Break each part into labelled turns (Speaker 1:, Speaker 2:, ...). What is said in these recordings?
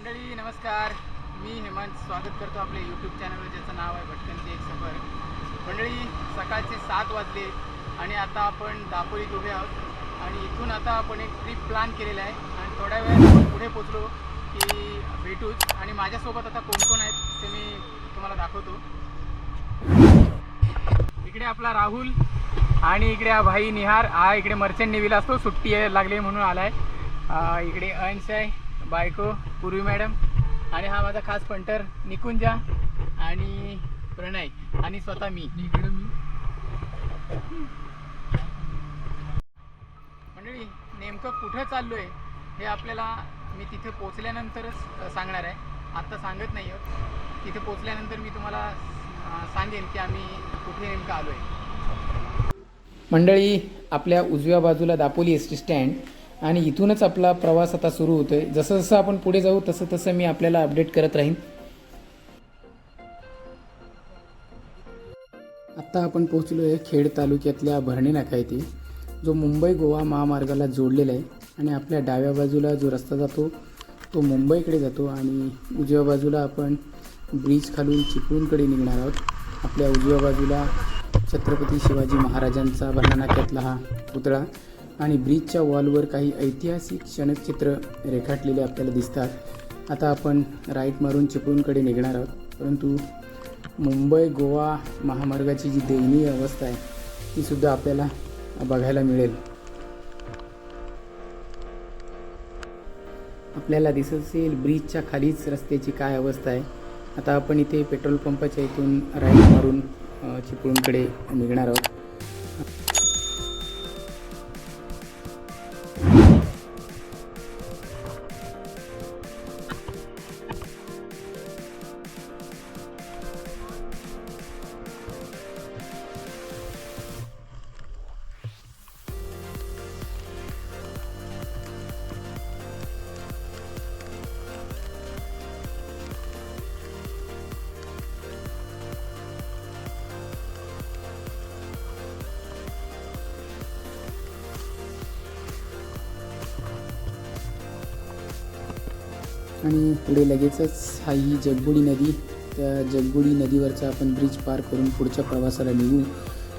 Speaker 1: मंडळी नमस्कार. मी हेमंत. स्वागत करतो आपल्या यूट्यूब चॅनलवर ज्याचं नाव आहे भटकंती एक सफर. मंडळी सकाळचे सात वाजले आणि आता आपण दापोलीत उभे आहोत. आणि इथून आता आपण एक ट्रिप प्लॅन केलेला आहे. आणि थोड्या वेळात आपण पुढे पोचलो की भेटूच. आणि माझ्यासोबत आता कोण कोण आहेत ते मी तुम्हाला दाखवतो. इकडे आपला राहुल आणि इकडे हा भाई निहार. हा इकडे मर्चंट नेव्हीला असतो सुट्टी आहे लागली म्हणून आला आहे इकडे अंश आहे बायको. पूर्वी मॅडम. आणि हा माझा खास पंटर निकुंजा आणि प्रणय आणि स्वतः मी. मंडळी नेमकं कुठं चाललोय हे आपल्याला मी तिथे पोचल्यानंतरच सांगणार आहे. आत्ता सांगत नाही आहोत तिथे पोचल्यानंतर मी तुम्हाला सांगेन की आम्ही कुठे नेमकं आलो आहे मंडळी आपल्या उजव्या बाजूला दापोली एस टी स्टँड आणि इथूनच आपला प्रवास आता सुरू होतोय. जसं जसं आपण पुढे जाऊ तसं तसं मी आपल्याला अपडेट करत राहीन. आत्ता आपण पोहोचलो आहे खेड तालुक्यातल्या भरणी नाका येथे जो मुंबई गोवा महामार्गाला जोडलेला आहे आणि आपल्या डाव्या बाजूला जो रस्ता जातो तो मुंबईकडे जातो आणि उजव्या बाजूला आपण ब्रिज खालून चिपळूणकडे निघणार आहोत. आपल्या उजव्या बाजूला छत्रपती शिवाजी महाराजांचा भरणा नाक्यातला हा पुतळा आणि ब्रिजच्या वॉलवर काही ऐतिहासिक क्षणचित्र रेखाटलेले आपल्याला दिसतात. आता आपण राईट मारून चिपळूणकडे निघणार आहोत. परंतु मुंबई गोवा महामार्गाची जी दयनीय अवस्था आहे तीसुद्धा आपल्याला बघायला मिळेल. आपल्याला दिसत असेल ब्रिजच्या खालीच रस्त्याची काय अवस्था आहे. आता आपण इथे पेट्रोल पंपाच्या इथून राईट मारून चिपळूणकडे निघणार आहोत. आणि पुढे लगेचच हा ही जगबुडी नदी त्या जगबुडी नदीवरचा आपण ब्रिज पार करून पुढच्या प्रवासाला निघू.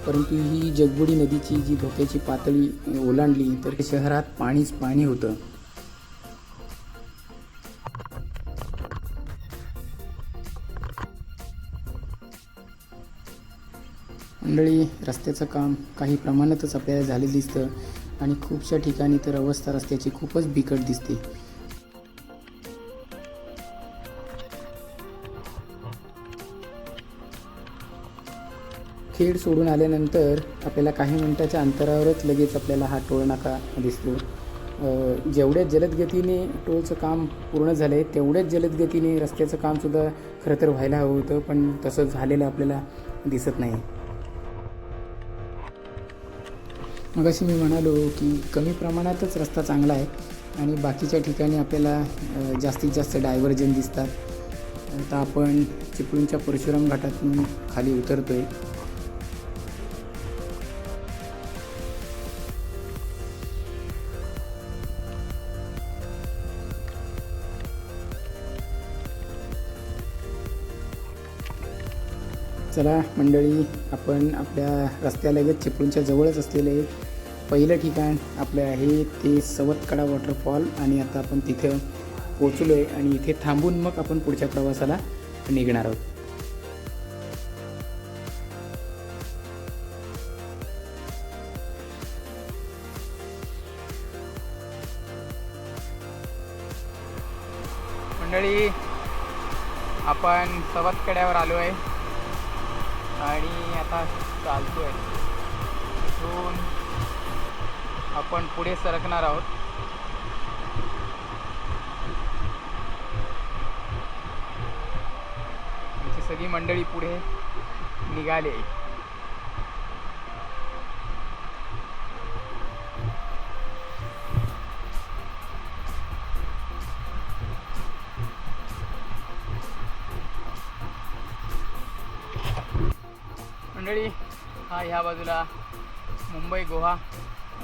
Speaker 1: परंतु ही जगबुडी नदीची जी धोक्याची पातळी ओलांडली तर शहरात पाणीच पाणी होतं. मंडळी रस्त्याचं काम काही प्रमाणातच आपल्याला झालेलं दिसतं आणि खूपशा ठिकाणी तर अवस्था रस्त्याची खूपच बिकट दिसते. खेळ सोडून आल्यानंतर आपल्याला काही मिनटाच्या अंतरावरच लगेच आपल्याला हा टोल नाका दिसतो. जेवढ्या जलदगतीने टोलचं काम पूर्ण झालं आहे तेवढ्याच जलदगतीने रस्त्याचं कामसुद्धा खरं तर व्हायला हवं होतं पण तसं झालेलं आपल्याला दिसत नाही. मग अशी मी म्हणालो की कमी प्रमाणातच रस्ता चांगला आहे आणि बाकीच्या ठिकाणी आपल्याला जास्तीत जास्त डायव्हर्जन दिसतात. आता आपण चिपळूणच्या परशुराम घाटातून खाली उतरतो आहे चला मंडळी आपण आपल्या रस्त्यालगत चिपळूणच्या जवळच असलेले पहिलं ठिकाण आपलं आहे ते सवतकडा वॉटरफॉल आणि आता आपण तिथं पोचलो आहे आणि इथे थांबून मग आपण पुढच्या प्रवासाला निघणार आहोत. मंडळी आपण सवतकड्यावर आलो आहे आणि आता चालतो आहे इथून आपण पुढे सरकणार आहोत. आमची सगळी मंडळी पुढे निघाले. ह्या बाजूला मुंबई गोवा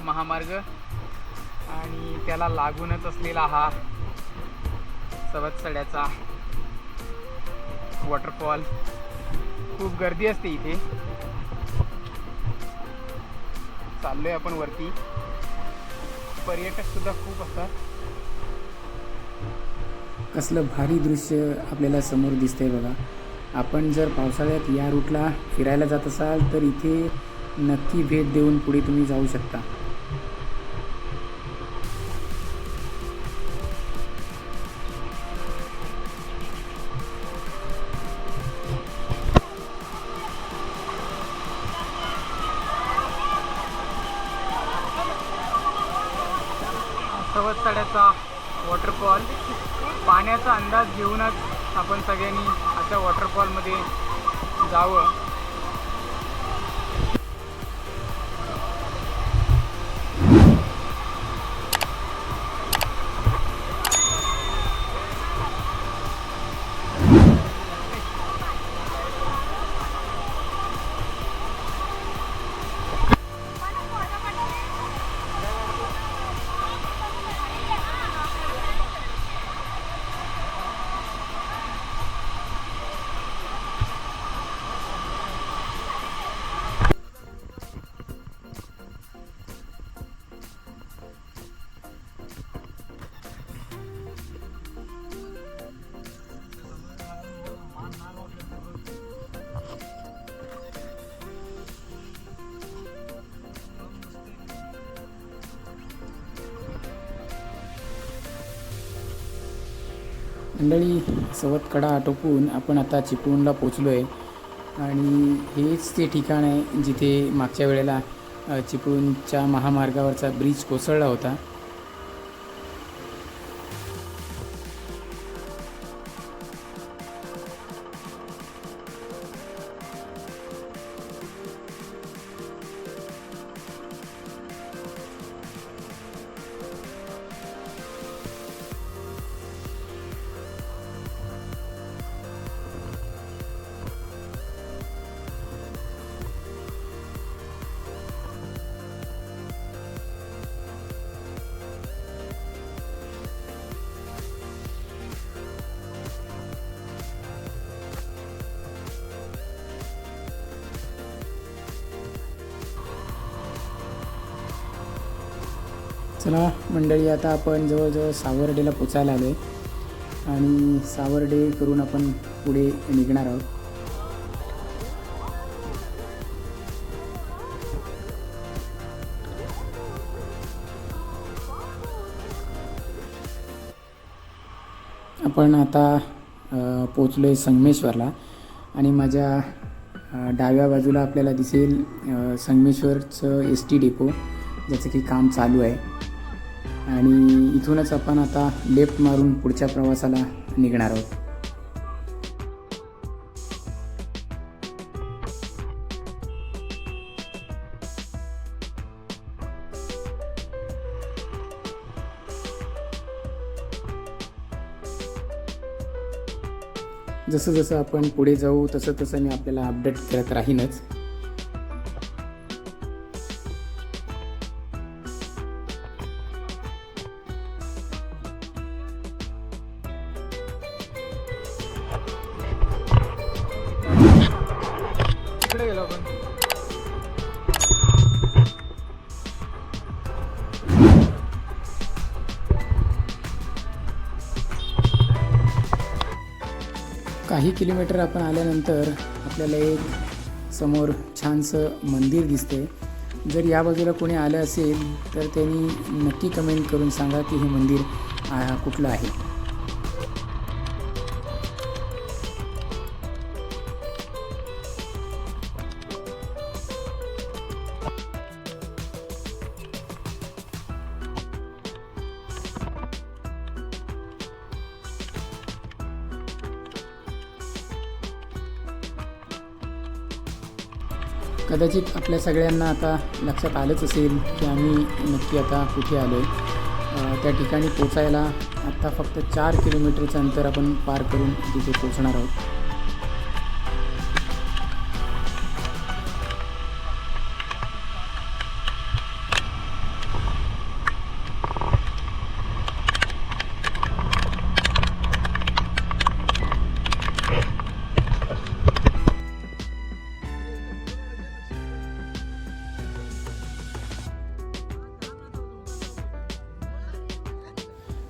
Speaker 1: महामार्ग आणि त्याला लागूनच असलेला हा सवत्सड्याचा वॉटरफॉल खूप गर्दी असते इथे. चाललोय आपण वरती. पर्यटक सुद्धा खूप असतात. कसलं भारी दृश्य आपल्याला समोर दिसतंय बघा. आपण जर पावसाळ्यात या रूटला फिरायला जात असाल तर इथे नक्की भेट देऊन पुढे तुम्ही जाऊ शकता. वॉटरफॉल पाण्याचा अंदाज घेऊनच आपण सगळ्यांनी अशा वॉटरफॉलमध्ये जावं. मंडळी सवत कडा आटोपून आपण आता चिपळूणला पोचलो आहे आणि हेच ते ठिकाण आहे जिथे मागच्या वेळेला चिपळूणच्या महामार्गावरचा ब्रिज कोसळला होता. चला मंडळी आता आपण जवळजवळ सावर्डेला पोचायला आलो आहे आणि सावर्डे करून आपण पुढे निघणार आहोत. आपण आता पोचलो आहे संगमेश्वरला. आणि माझ्या डाव्या बाजूला आपल्याला दिसेल संगमेश्वरचं एस टी डेपो ज्याचं की काम चालू आहे. आणि इथूनच आपण आता लेफ्ट मारून पुढच्या प्रवासाला निघणार आहोत. जसं जसं आपण पुढे जाऊ तसं तसं मी आपल्याला अपडेट करत राहीनच. काही किलोमीटर आपण आल्यानंतर आपल्याला एक समोर छानसं मंदिर दिसते जर या बाजूला कोणी आलं असेल तर त्यांनी नक्की कमेंट करून सांगा की हे मंदिर आ, कुठलं आहे. कदाचित आपल्या सगळ्यांना आता लक्षात आलंच असेल की आम्ही नक्की आता कुठे आलो आहे त्या ठिकाणी पोचायला आत्ता फक्त चार किलोमीटरचं अंतर आपण पार करून तिथे पोचणार आहोत.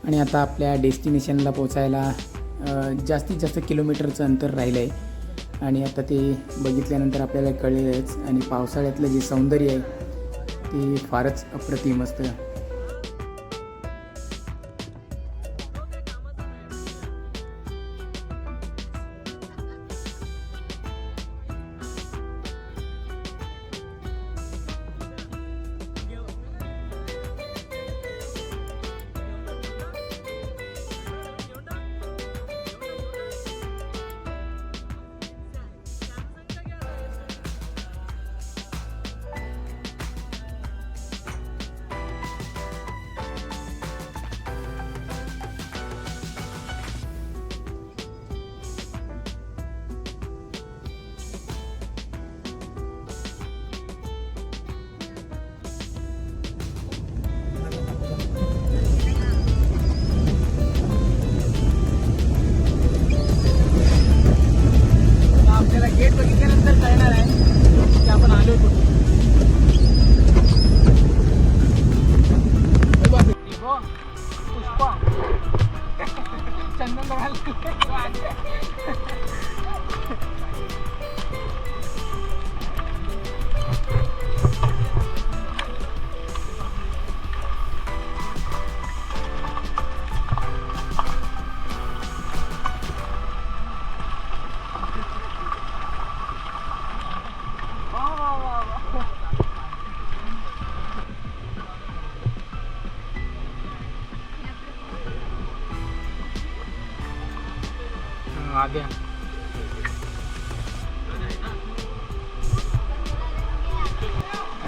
Speaker 2: आणि आता आपल्या डेस्टिनेशनला पोचायला जास्तीत जास्त किलोमीटरचं अंतर राहिलं आहे आणि आता ते बघितल्यानंतर आपल्याला कळेलच आणि पावसाळ्यातलं जे सौंदर्य आहे ते फारच अप्रतिम असतं.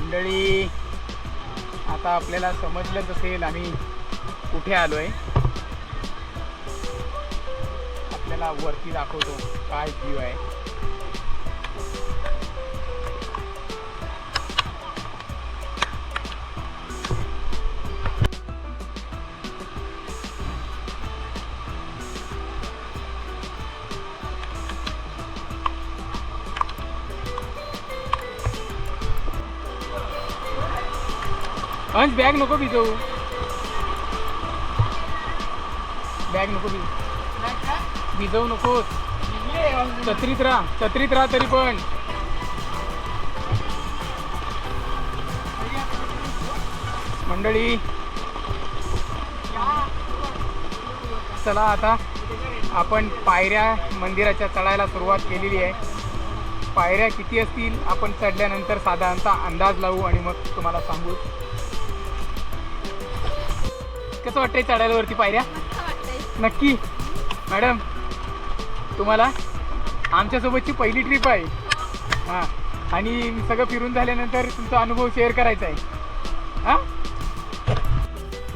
Speaker 2: मंडळी आता आपल्याला समजलंच असेल आम्ही कुठे आलोय. आपल्याला वरती दाखवतो काय व्ह्यू आहे. अंश बॅग नको भिजवू. बॅग नको भिज भिजवू नकोस. छत्रीत राहा छत्रीत राहा तरी पण. मंडळी. चला आता आपण पायऱ्या मंदिराच्या चढायला सुरुवात केलेली आहे. पायऱ्या किती असतील आपण चढल्यानंतर साधारणतः अंदाज लावू आणि मग तुम्हाला सांगू. कसं वाटतंय चढायला वरती पायऱ्या नक्की. मॅडम तुम्हाला आमच्यासोबतची पहिली ट्रिप आहे. हां. आणि सगळं फिरून झाल्यानंतर तुमचा अनुभव शेअर करायचा आहे. हां?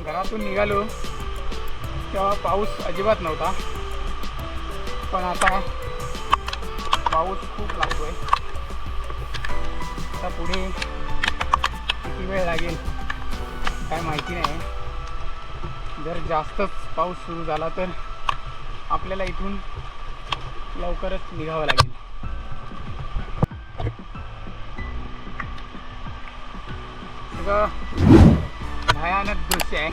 Speaker 2: घरातून निघालो तेव्हा पाऊस अजिबात नव्हता. पण आता पाऊस खूप लागतोय. आता पुढे किती वेळ लागेल काय माहिती नाही. जर जास्तच पाऊस सुरू झाला तर आपल्याला इथून लवकरच निघावं लागेल. सगळं भयानक दृश्य आहे.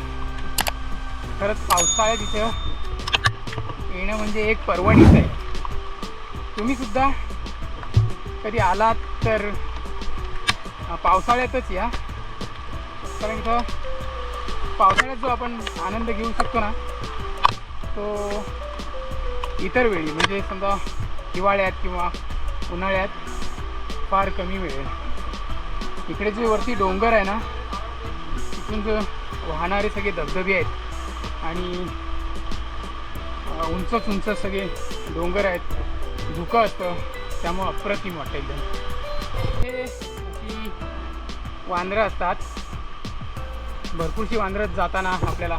Speaker 2: खरंच पावसाळ्यात इथं येणं म्हणजे एक पर्वणीच आहे. तुम्ही सुद्धा कधी आलात तर पावसाळ्यातच या. कारण इथं पावसाळ्यात जो आपण आनंद घेऊ शकतो ना तो इतर वेळी म्हणजे समजा हिवाळ्यात किंवा उन्हाळ्यात फार कमी वेळ इकडे जे वरती डोंगर आहे ना तिथून जो वाहणारे सगळे धबधबे आहेत आणि उंचच उंच सगळे डोंगर आहेत धुकं असतं त्यामुळं अप्रतिम वाटतं एकदम हे वांद्रं असतात भरपूरशी वांदरत जाताना आपल्याला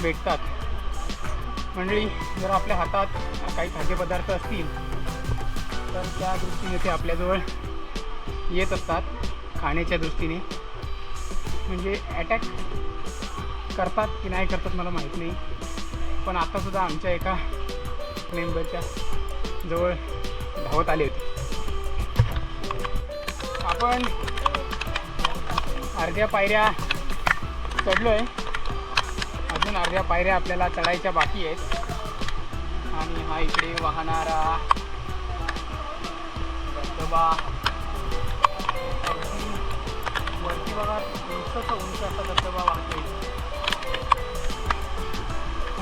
Speaker 2: भेटतात. मंडळी जर आपल्या हातात काही खाद्यपदार्थ असतील तर त्या दृष्टीने ते आपल्याजवळ येत असतात खाण्याच्या दृष्टीने. म्हणजे अटॅक करतात की नाही करतात मला माहीत नाही. पण आत्तासुद्धा आमच्या एका मेंबरच्या जवळ धावत आले होते. आपण अर्ध्या पायऱ्या चढलो आहे. अजून अर्ध्या पायऱ्या आपल्याला चढायच्या बाकी आहेत. आणि हा इकडे वाहणारा धबधबा. वरती बघा उंचचा उंच असा धबधबा वाहतोय.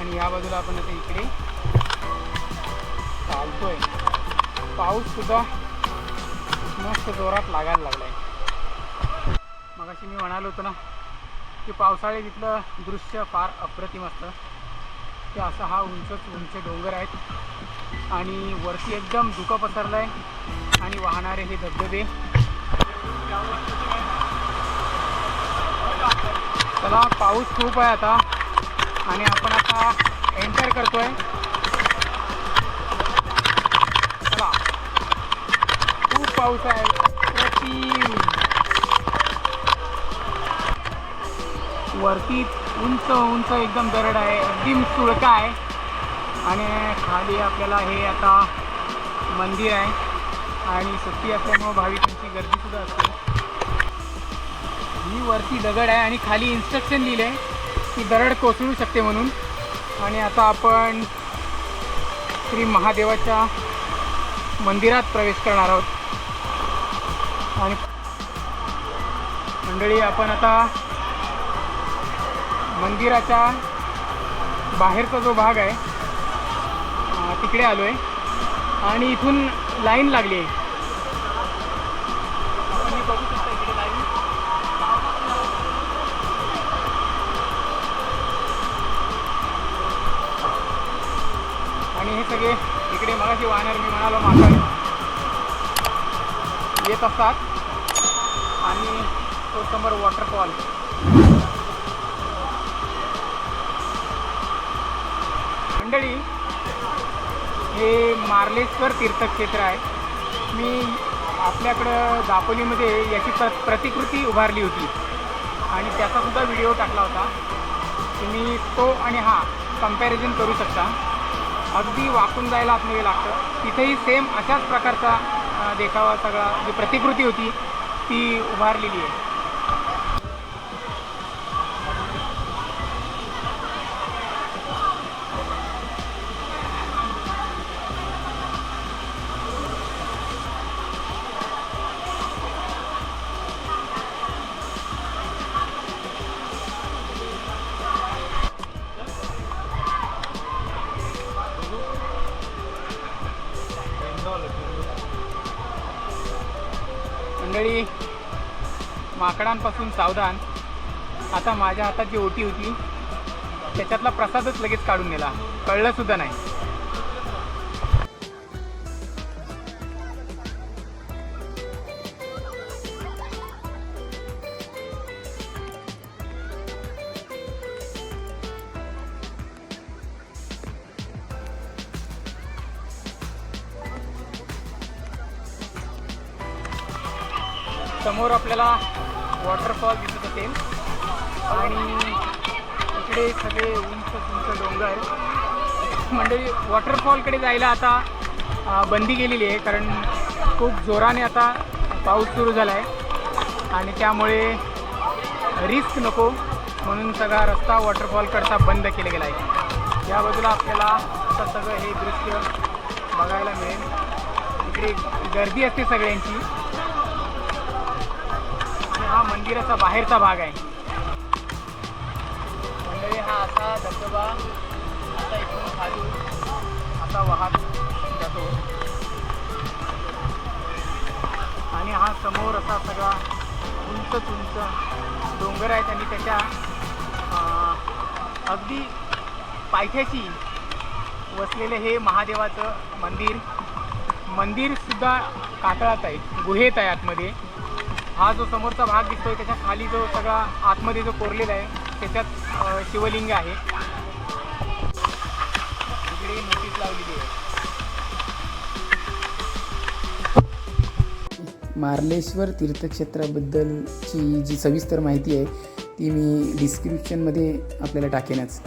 Speaker 2: आणि या बाजूला आपण आता इकडे चालतोय. पाऊस सुद्धा मस्त जोरात लागायला लागलाय. मगाशी मी म्हणालो होतो ना की पावसाळ्यात इथलं दृश्य फार अप्रतिम असतं. ते असा हा उंचच उंच डोंगर आहेत. आणि वरती एकदम धुकं पसरलं आहे आणि वाहणारे हे धबधबे. चला पाऊस खूप आहे आता. आणि आपण आता एंटर करतोय. चला. खूप पाऊस आहे. प्रति वरती उंच उंच एकदम दरड आहे अगदी सुळका आहे. आणि खाली आपल्याला हे आता मंदिर आहे. आणि सुट्टी असल्यामुळं भाविकांची गर्दीसुद्धा असते. ही वरती दगड आहे आणि खाली इन्स्ट्रक्शन लिहिलं आहे की दरड कोसळू शकते म्हणून. आणि आता आपण श्री महादेवाच्या मंदिरात प्रवेश करणार आहोत. आणि मंडळी आपण आता मंदिराच्या बाहेरचा जो भाग आहे तिकडे आलो आहे आणि इथून लाईन लागली आहे. आपण बघू शकता इकडे लाईन. आणि हे सगळे इकडे मगाशी वाहणार मी म्हणालो माकड येत असतात. आणि तो समोर वॉटरफॉल मंडळी हे मार्लेश्वर तीर्थक्षेत्र आहे. मी आपल्याकडं दापोलीमध्ये याची प्र प्रतिकृती उभारली होती. आणि त्याचासुद्धा व्हिडिओ टाकला होता. तुम्ही तो आणि हा कंपॅरिझन करू शकता. अगदी वाकून जायला आतमध्ये लागतं. तिथेही सेम अशाच प्रकारचा देखावा सगळा जी प्रतिकृती होती ती उभारलेली आहे. माकडांपासून सावधान. आता माझ्या हातात जी ओटी होती. त्याच्यातला प्रसादच लगेच काढून नेला. कळलं सुद्धा नाही. समोर आपल्याला वॉटरफॉल दिसत होते आणि इकडे सगळे उंच उंच डोंगर मंडळी वॉटरफॉलकडे जायला आता बंदी गेलेली आहे कारण खूप जोराने आता पाऊस सुरू झाला आहे आणि त्यामुळे रिस्क नको म्हणून सगळा रस्ता वॉटरफॉलकडचा बंद केला गेला आहे या बाजूला आपल्याला आता सगळं हे दृश्य बघायला मिळेल. इकडे गर्दी असते सगळ्यांची. हा मंदिराचा बाहेरचा भाग आहे. मंडळी हा असा धबधबा असा इथून खाली असा वाहत जातो. आणि हा समोर असा सगळा उंच उंच डोंगर आहेत आणि त्याच्या अगदी पायथ्याशी वसलेले हे महादेवाचं मंदिर. मंदिरसुद्धा कातळात आहे गुहेत आहे आतमध्ये. हा जो समोरचा भाग दिसतोय त्याच्याखाली जो सगळा आतमध्ये जो कोरलेला आहे त्याच्यात शिवलिंग आहे. इकडे नोटीस लावलेली आहे. मार्लेश्वर तीर्थक्षेत्राबद्दलची जी सविस्तर माहिती आहे ती मी डिस्क्रिप्शनमध्ये आपल्याला टाकेनच.